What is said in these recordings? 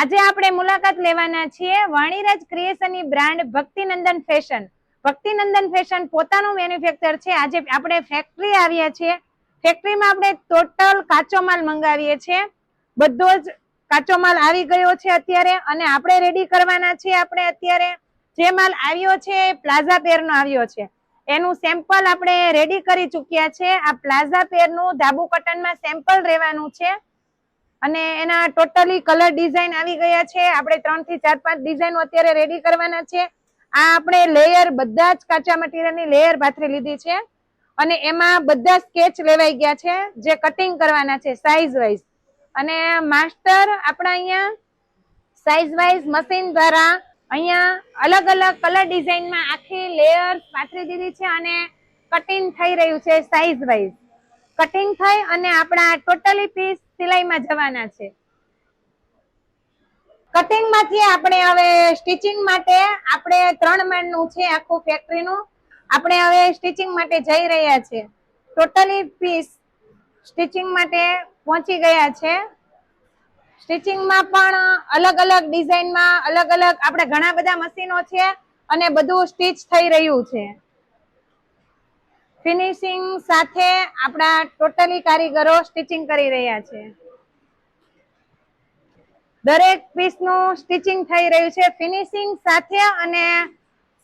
આજે આપણે મુલાકાત લેવાના છીએ Vaniraj ક્રિએશનની brand Bhaktinandan fashion. Bhaktinandan fashion પોતાનું મેન્યુફેક્ચર છે. આજે આપણે ફેક્ટરી આવ્યા છીએ. ફેક્ટરીમાં આપણે ટોટલ કાચો માલ મંગાવીએ છીએ. બધો જ કાચો માલ આવી ગયો છે અત્યારે અને આપણે રેડી કરવાના છીએ આપણે અત્યારે. જે માલ આવ્યો છે એ પ્લાઝા પેરનો આવ્યો છે. એનું સેમ્પલ આપણે રેડી કરી ચૂક્યા છે. આ પ્લાઝા પેરનું ધાબુ કટનમાં સેમ્પલ રહેવાનું છે. અને એના ટોટલી કલર ડિઝાઇન આવી ગયા છે. આપણે ત્રણથી ચાર પાંચ ડિઝાઇનો અત્યારે રેડી કરવાના છે. આ આપણે લેયર બધા જ કાચા મટીરિયલની લેયર પાથરી લીધી છે. અને એમાં બધા સ્કેચ લેવાઈ ગયા છે, જે કટિંગ કરવાના છે સાઈઝ વાઇઝ અને માસ્ટર આપણા અહીંયા સાઈઝ વાઇઝ મશીન દ્વારા અહીંયા અલગ અલગ કલર ડિઝાઇનમાં આખી લેયર પાથરી દીધી છે અને કટિંગ થઈ રહ્યું છે સાઈઝ વાઇઝ કટિંગ થઈ અને આપણા ટોટલી પીસ સિલાઈમાં જવાના છે. કટિંગમાંથી આપણે હવે સ્ટિચિંગ માટે આપણે ત્રણ માળનું છે આખું ફેક્ટરીનું આપણે હવે સ્ટિચિંગ માટે જઈ રહ્યા છે. ટોટલી પીસ સ્ટિચિંગ માટે પહોંચી ગયા છે. સ્ટિચિંગમાં પણ અલગ અલગ ડિઝાઇનમાં અલગ અલગ આપણે ઘણા બધા મશીનો છે અને બધું સ્ટીચ થઈ રહ્યું છે. ફિનિશિંગ સાથે આપણા ટોટલી કારીગરો સ્ટિચિંગ કરી રહ્યા છે. દરેક પીસનું સ્ટિચિંગ થઈ રહ્યું છે. ફિનિશિંગ સાથે અને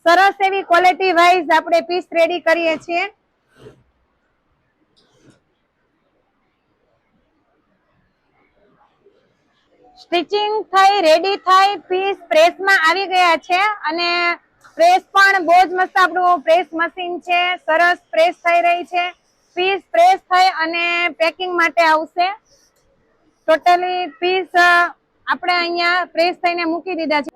સરસ એવી ક્વોલિટી વાઇઝ આપણે પીસ રેડી કરીએ છીએ. સ્ટિચિંગ થઈ રેડી થઈ પીસ પ્રેસમાં આવી ગયા છે અને પ્રેસ પણ બહુ જ મસ્ત આપણું પ્રેસ મશીન છે. સરસ પ્રેસ થઈ રહી છે. પીસ પ્રેસ થઈ અને પેકિંગ માટે આવશે. ટોટલી પીસ આપણે અહીંયા પ્રેસ થઈને મૂકી દીધા છે.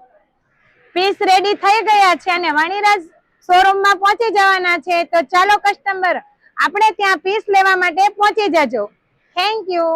પીસ રેડી થઈ ગયા છે અને વાણીરાજ શોરૂમમાં પહોંચી જવાના છે. તો ચાલો કસ્ટમર આપણે ત્યાં પીસ લેવા માટે પહોંચી જજો. Thank you